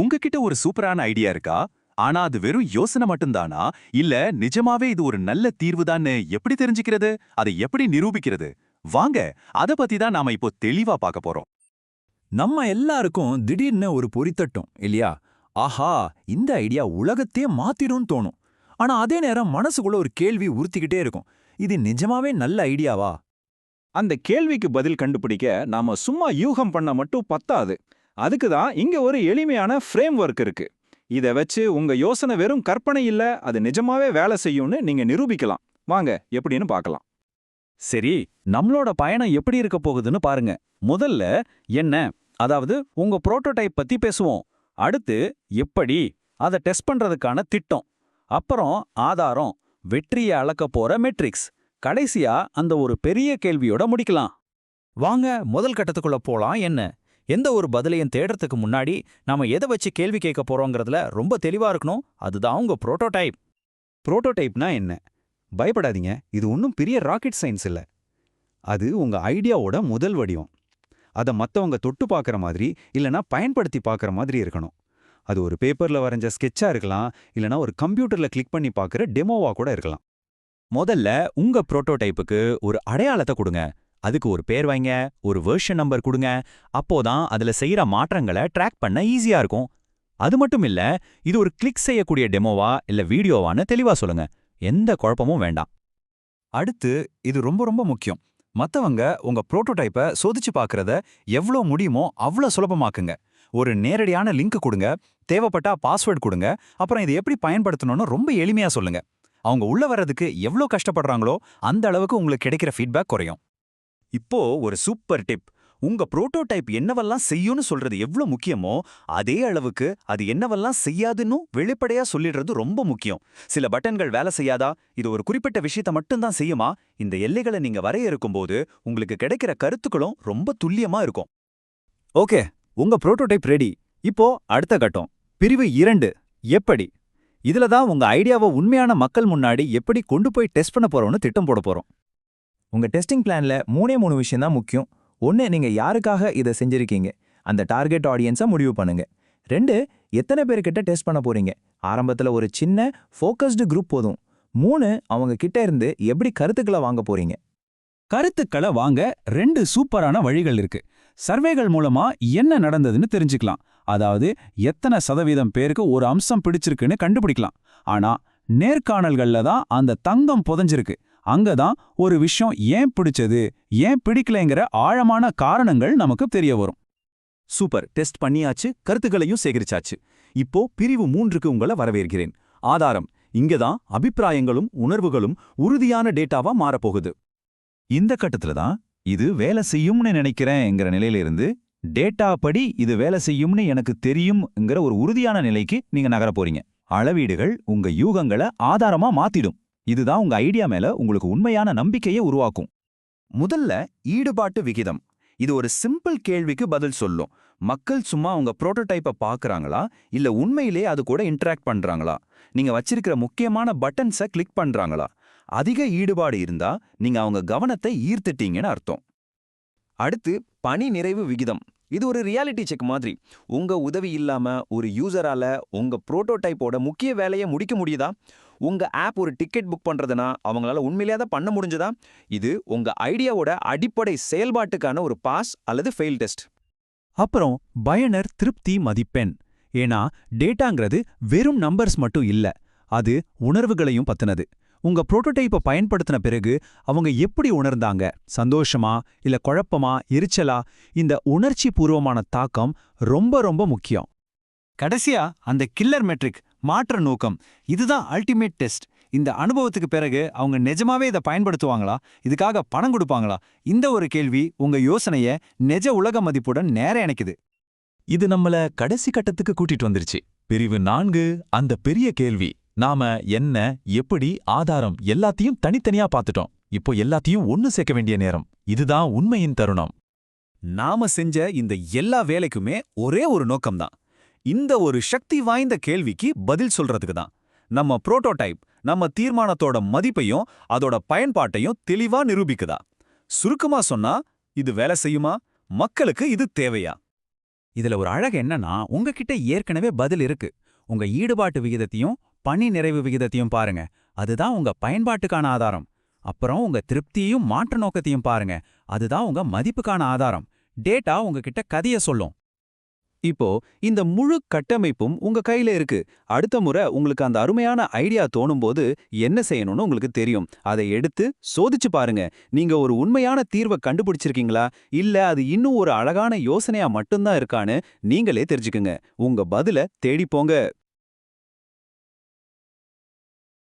உங்ககிட்ட ஒரு சூப்பரான ஐடியா இருக்கா? ஆனா அது வெறும் யோசனை மட்டும்தானா? இல்ல நிஜமாவே இது ஒரு நல்ல தீர்வுதான்னு எப்படி தெரிஞ்சுக்கிறது? அதை எப்படி நிரூபிக்கிறது? வாங்க அத பத்தி தான் நாம இப்போ தெளிவா பார்க்க போறோம். நம்ம எல்லாருக்கும் திடீர்னு ஒரு பொறித்தட்டும் இல்லையா? ஆஹா இந்த ஐடியா உலகத்தையே மாத்திடும்னு தோணும். ஆனா அதே நேரம் மனசுக்குள்ள ஒரு கேள்வி உறுத்திக்கிட்டே இருக்கும். இது நிஜமாவே நல்ல ஐடியாவா? அந்த கேள்விக்கு பதில் கண்டுபிடிக்க நாம சும்மா யூகம் பண்ண மட்டும் பத்தாது. அதுக்கு தான் இங்க ஒரு எளிமையான ஃப்ரேம் ஒர்க் இருக்கு. இதை வச்சு உங்க யோசனை வெறும் கற்பனை இல்ல அது நிஜமாவே வேலை செய்யும்னு நீங்க நிரூபிக்கலாம். வாங்க எப்படின்னு பார்க்கலாம். சரி நம்மளோட பயணம் எப்படி இருக்க போகுதுன்னு பாருங்க. முதல்ல என்ன அதாவது உங்க புரோட்டோடைப் பத்தி பேசுவோம். அடுத்து எப்படி அதை டெஸ்ட் பண்றதுக்கான திட்டம். அப்புறம் ஆதாரம் வெற்றியை அளக்க போற மெட்ரிக்ஸ் கடைசியா அந்த ஒரு பெரிய கேள்வியோட முடிக்கலாம். வாங்க முதல் கட்டத்துக்குள்ள போலாம். என்ன? எந்த ஒரு பதிலையும் தேடுறதுக்கு முன்னாடி நாம எதை வச்சு கேள்வி கேட்க போறோங்கிறதுல ரொம்ப தெளிவா இருக்கணும். அதுதான் உங்க புரோட்டோடைப் புரோட்டோடைப்னா என்ன? பயப்படாதீங்க. இது ஒன்றும் பெரிய ராக்கெட் சயின்ஸ் இல்ல. அது உங்க ஐடியாவோட முதல் வடிவம். அதை மத்தவங்க தொட்டு பார்க்குற மாதிரி இல்லனா பயன்படுத்தி பார்க்குற மாதிரி இருக்கணும். அது ஒரு பேப்பர்ல வரைஞ்ச ஸ்கெட்சா இருக்கலாம் இல்லனா ஒரு கம்ப்யூட்டர்ல கிளிக் பண்ணி பார்க்குற டெமோவா கூட இருக்கலாம். முதல்ல உங்க புரோட்டோடைப்புக்கு ஒரு அடையாளத்தை கொடுங்க. அதுக்கு ஒரு பேர் வைங்க ஒரு வெர்ஷன் நம்பர் கொடுங்க. அப்போதான் அதுல செய்யற மாற்றங்களை ட்ராக் பண்ண ஈஸியா இருக்கும். அது மட்டும் இல்ல இது ஒரு கிளிக் செய்யக்கூடிய டெமோவா இல்ல வீடியோவான்னு தெளிவா சொல்லுங்க. எந்த குழப்பமும் வேண்டாம். அடுத்து இது ரொம்ப ரொம்ப முக்கியம். மத்தவங்க உங்க புரோட்டோடைப்பை சோதிச்சு பார்க்கறத எவ்வளோ முடியுமோ அவ்வளோ சுலபமாக்குங்க. ஒரு நேரடியான லிங்க் கொடுங்க தேவைப்பட்டா பாஸ்வேர்ட் கொடுங்க அப்புறம் இதை எப்படி பயன்படுத்தணும்னு ரொம்ப எளிமையா சொல்லுங்க. அவங்க உள்ள வர்றதுக்கு எவ்வளோ கஷ்டப்படுறாங்களோ அந்த அளவுக்கு உங்களுக்கு கிடைக்கிற ஃபீட்பேக் குறையும். இப்போ ஒரு சூப்பர் டிப். உங்க புரோட்டோடைப் என்னவெல்லாம் செய்யும்னு சொல்றது எவ்வளவு முக்கியமோ அதே அளவுக்கு அது என்னவெல்லாம் செய்யாதுன்னு வெளிப்படையா சொல்லிடுறது ரொம்ப முக்கியம். சில பட்டன்கள் வேலை செய்யாதா? இது ஒரு குறிப்பிட்ட விஷயத்த மட்டும்தான் செய்யுமா? இந்த எல்லைகளை நீங்க வரையறுக்கும் போது உங்களுக்கு கிடைக்கிற கருத்துக்களும் ரொம்ப துல்லியமா இருக்கும். ஓகே உங்க புரோட்டோடைப் ரெடி. இப்போ அடுத்த கட்டம். பிரிவு இரண்டு. எப்படி? இதுல தான் உங்க ஐடியாவை உண்மையான மக்கள் முன்னாடி எப்படி கொண்டு போய் டெஸ்ட் பண்ண போறோம்னு திட்டம் போட போறோம். உங்க டெஸ்டிங் பிளான்ல மூணே மூணு விஷயம் தான் முக்கியம். ஒன்று நீங்க யாருக்காக இதை செஞ்சிருக்கீங்க? அந்த டார்கெட் ஆடியன்ஸை முடிவு பண்ணுங்க. ரெண்டு எத்தனை பேர்கிட்ட டெஸ்ட் பண்ண போறீங்க? ஆரம்பத்துல ஒரு சின்ன ஃபோக்கஸ்டு குரூப் போதும். மூணு அவங்க கிட்ட இருந்து எப்படி கருத்துக்களை வாங்க போறீங்க? கருத்துக்களை வாங்க ரெண்டு சூப்பரான வழிகள் இருக்கு. சர்வேகள் மூலமா என்ன நடந்ததுன்னு தெரிஞ்சுக்கலாம். அதாவது எத்தனை சதவீதம் பேருக்கு ஒரு அம்சம் பிடிச்சிருக்குன்னு கண்டுபிடிக்கலாம். ஆனா நேர்காணல்கள்ல தான் அந்த தங்கம் புதைஞ்சிருக்கு. அங்கதான் ஒரு விஷயம் ஏன் பிடிச்சது ஏன் பிடிக்கலைங்கிற ஆழமான காரணங்கள் நமக்கு தெரிய வரும். சூப்பர். டெஸ்ட் பண்ணியாச்சு கருத்துக்களையும் சேகரிச்சாச்சு. இப்போ பிரிவு மூன்றுக்கு உங்களை வரவேற்கிறேன். ஆதாரம் இங்கதான் அபிப்பிராயங்களும் உணர்வுகளும் உறுதியான டேட்டாவா மாறப்போகுது. இந்த கட்டத்துல தான் இது வேலை செய்யும்னு நினைக்கிறேங்கிற நிலையில இருந்து டேட்டா படி இது வேலை செய்யும்னு எனக்கு தெரியும்ங்கிற ஒரு உறுதியான நிலைக்கு நீங்க நகர போறீங்க. அளவீடுகள் உங்க யூகங்களை ஆதாரமா மாத்திடும். இதுதான் உங்க ஐடியா மேல உங்களுக்கு உண்மையான நம்பிக்கையை உருவாக்கும். முதல்ல ஈடுபாட்டு விகிதம். இது ஒரு சிம்பிள் கேள்விக்கு பதில் சொல்லும். மக்கள் சும்மா உங்க புரோட்டோடைப்பை பார்க்குறாங்களா இல்ல உண்மையிலே அது கூட இன்டராக்ட் பண்றாங்களா? நீங்க வச்சிருக்கிற முக்கியமான பட்டன்ஸை கிளிக் பண்றாங்களா? அதிக ஈடுபாடு இருந்தா நீங்க அவங்க கவனத்தை ஈர்த்துட்டீங்கன்னு அர்த்தம். அடுத்து பணி நிறைவு விகிதம். இது ஒரு ரியாலிட்டி செக் மாதிரி. உங்க உதவி இல்லாம ஒரு யூசரால உங்க புரோட்டோடைப்போட முக்கிய வேலையை முடிக்க முடியுதா? உங்க ஆப் ஒரு டிக்கெட் புக் பண்றதுனா அவங்களால உண்மையிலேயே தான் பண்ண முடிஞ்சதா? இது உங்க ஐடியாவோட அடிப்படை செயல்பாட்டுக்கான ஒரு பாஸ் அல்லது ஃபெயில் டெஸ்ட் அப்புறம் பயனர் திருப்தி மதிப்பெண். ஏன்னா டேட்டாங்கிறது வெறும் நம்பர்ஸ் மட்டும் இல்ல அது உணர்வுகளையும் பத்தினது. உங்க புரோட்டோடைப்பை பயன்படுத்தின பிறகு அவங்க எப்படி உணர்ந்தாங்க? சந்தோஷமா இல்ல குழப்பமா? எரிச்சலா? இந்த உணர்ச்சி பூர்வமான தாக்கம் ரொம்ப ரொம்ப முக்கியம். கடைசியா அந்த கில்லர் மெட்ரிக் மாற்ற நோக்கம். இதுதான் அல்டிமேட் டெஸ்ட் இந்த அனுபவத்துக்கு பிறகு அவங்க நிஜமாவே இதை பயன்படுத்துவாங்களா? இதுக்காக பணம் கொடுப்பாங்களா? இந்த ஒரு கேள்வி உங்க யோசனைய நிஜ உலக மதிப்புடன் நேர இணைக்குது. இது நம்மள கடைசி கட்டத்துக்கு கூட்டிட்டு வந்துருச்சு. பிரிவு நான்கு அந்த பெரிய கேள்வி. நாம என்ன எப்படி ஆதாரம் எல்லாத்தையும் தனித்தனியா பார்த்துட்டோம். இப்போ எல்லாத்தையும் ஒன்னு சேர்க்க வேண்டிய நேரம். இதுதான் உண்மையின் தருணம். நாம செஞ்ச இந்த எல்லா வேலைக்குமே ஒரே ஒரு நோக்கம்தான். இந்த ஒரு சக்தி வாய்ந்த கேள்விக்கு பதில் சொல்றதுக்கு தான் நம்ம புரோட்டோடைப் நம்ம தீர்மானத்தோட மதிப்பையும் அதோட பயன்பாட்டையும் தெளிவா நிரூபிக்குதா. சுருக்கமா சொன்னா இது வேலை செய்யுமா? மக்களுக்கு இது தேவையா? இதுல ஒரு அழகு என்னன்னா உங்ககிட்ட ஏற்கனவே பதில் இருக்கு. உங்க ஈடுபாட்டு விகிதத்தையும் பணி நிறைவு விகிதத்தையும் பாருங்க. அதுதான் உங்க பயன்பாட்டுக்கான ஆதாரம். அப்புறம் உங்க திருப்தியையும் மாற்ற நோக்கத்தையும் பாருங்க. அதுதான் உங்க மதிப்புக்கான ஆதாரம். டேட்டா உங்ககிட்ட கதைய சொல்லும். இப்போ இந்த முழு கட்டமைப்பும் உங்க கையில இருக்கு. அடுத்த முறை உங்களுக்கு அந்த அருமையான ஐடியா தோணும் போது என்ன செய்யணும்னு உங்களுக்கு தெரியும். அதை எடுத்து சோதிச்சு பாருங்க. நீங்க ஒரு உண்மையான தீர்வை கண்டுபிடிச்சிருக்கீங்களா? இல்ல அது இன்னும் ஒரு அழகான யோசனையா மட்டும்தான் இருக்கான்னு நீங்களே தெரிஞ்சுக்குங்க. உங்க பதில தேடிப்போங்க போங்க.